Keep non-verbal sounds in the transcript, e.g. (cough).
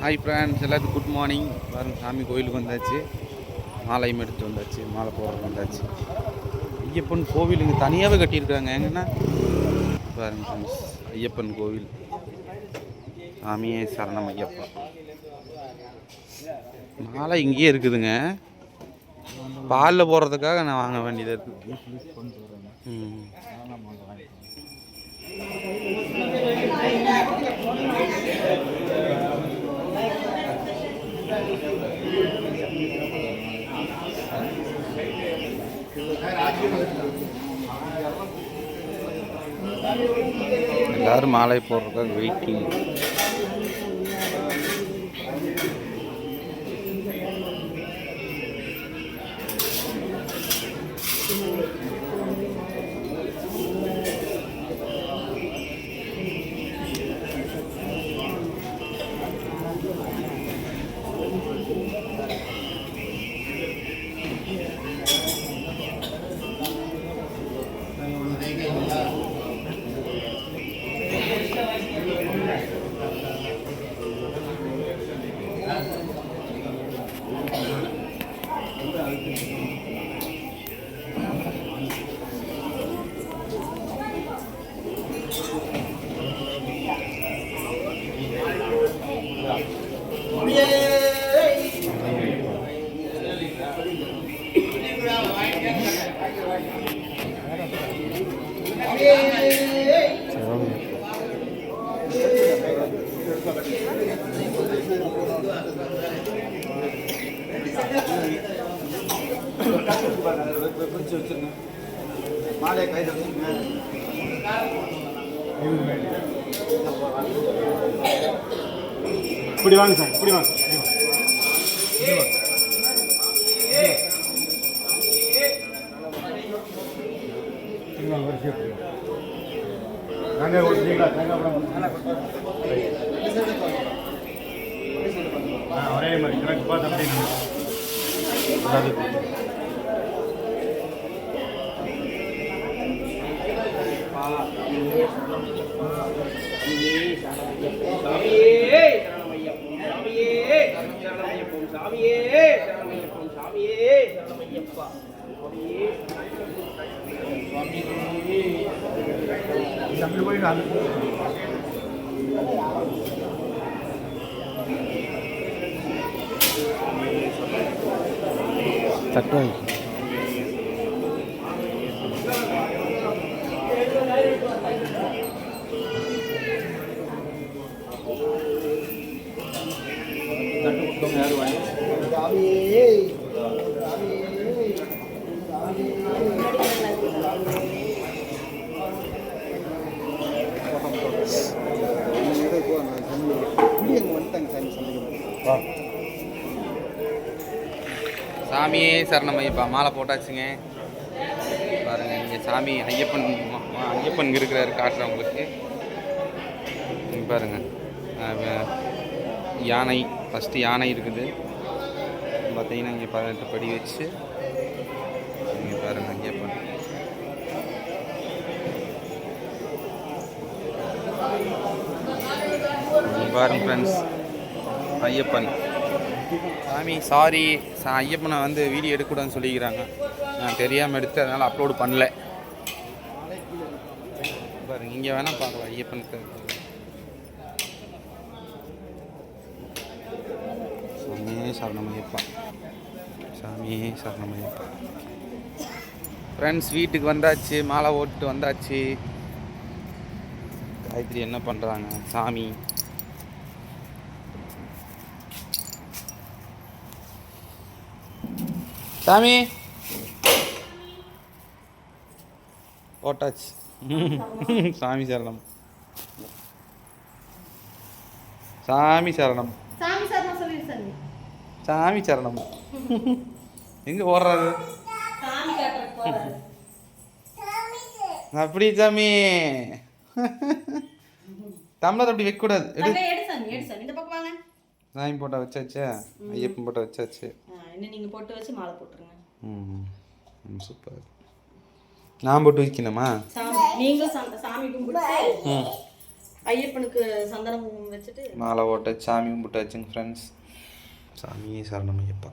Hi friends எல்லாத்துக்கும் good morning பாருங்க சாமி கோயிலுக்கு வந்தாச்சு. மாலையும் எடுத்து வந்தாச்சு மாலை போடுறதுக்கு வந்தாச்சு. ஐயப்பன் கோவில் இங்கே தனியாகவே கட்டியிருக்காங்க எங்கன்னா? பாருங்க ஃப்ரெண்ட்ஸ் ஐயப்பன் கோவில். சாமியே சரணம் ஐயப்பா. மாலை இங்கேயே இருக்குதுங்க. பாலில் போடுறதுக்காக நான் வாங்க வேண்டியதாக இருக்குது ம். எல்லாரும் மாலை போடுறதுக்காக வெயிட்டிங் மாலையை கையில் இப்படி வாங்க சார் இப்படி வாங்க. இப்படி வாங்க. இப்படி வாங்க, வரிசையா இப்படி வாங்க. தேங்காய் கொடுத்தீங்களா தேங்காய் డబ్బులు పోయి రాదు తక్కువ Thank you. சாமியே சரணம் ஐயப்பா. மாலை போட்டாச்சுங்க. பாருங்க இங்கே சாமி ஐயப்பன் ஐயப்பன் இருக்கிறாரு காட்டுறேன் உங்களுக்கு. பாருங்க. யானை ஃபஸ்ட்டு யானை இருக்குது. பார்த்தீங்கன்னா இங்கே பதினெட்டு படி வச்சு. இங்கே பாருங்க ஐயப்பன். பாருங்க ஃப்ரெண்ட்ஸ் ஐயப்பன். சாமி சாரி சா ஐயப்பனை வந்து வீடியோ எடுக்கக்கூடாதுன்னு சொல்லிக்கிறாங்க. நான் தெரியாமல் எடுத்து அதனால் அப்லோடு பண்ணல. பாருங்க இங்கே வேணால் பார்க்கலாம் ஐயப்பனுக்கு. சாமியே சரணமையப்பா சாமியே சரணமையப்பா ஃப்ரெண்ட்ஸ் வீட்டுக்கு வந்தாச்சு மாலை ஓட்டு வந்தாச்சு. காயத்ரி என்ன பண்ணுறாங்க சாமி. சாமி. போட்டாச்சு (laughs) சாமி சரணம். சாமி சரணம். சாமி சரணம் எங்க ஓடுறாரு சாமி காட்டுறதுக்கு போறாரு. அப்படி சாமி. டம்ளர் அப்படி வைக்கக்கூடாது. எடு. தங்கை, எடு சாமி எடு சாமி. இந்த பக்கம் வாங்க. சாமி போட்டா வச்சாச்சு? ஐயப்பன் போட்டா வச்சாச்சு? இன்னும் நீங்க போட்டு வச்சு மாலை போட்டுருங்க. ம் சூப்பர். நான் போட்டு வைக்கணுமா? சாமி நீங்களும் சாமி கும்பிட்டு ஐயப்பனுக்கு சந்தனம் வச்சுட்டு மாலை போட்டாச்சு சாமி கும்பிட்டாச்சுங்க ஃப்ரெண்ட்ஸ் சாமியே சரணம் ஐயப்பா.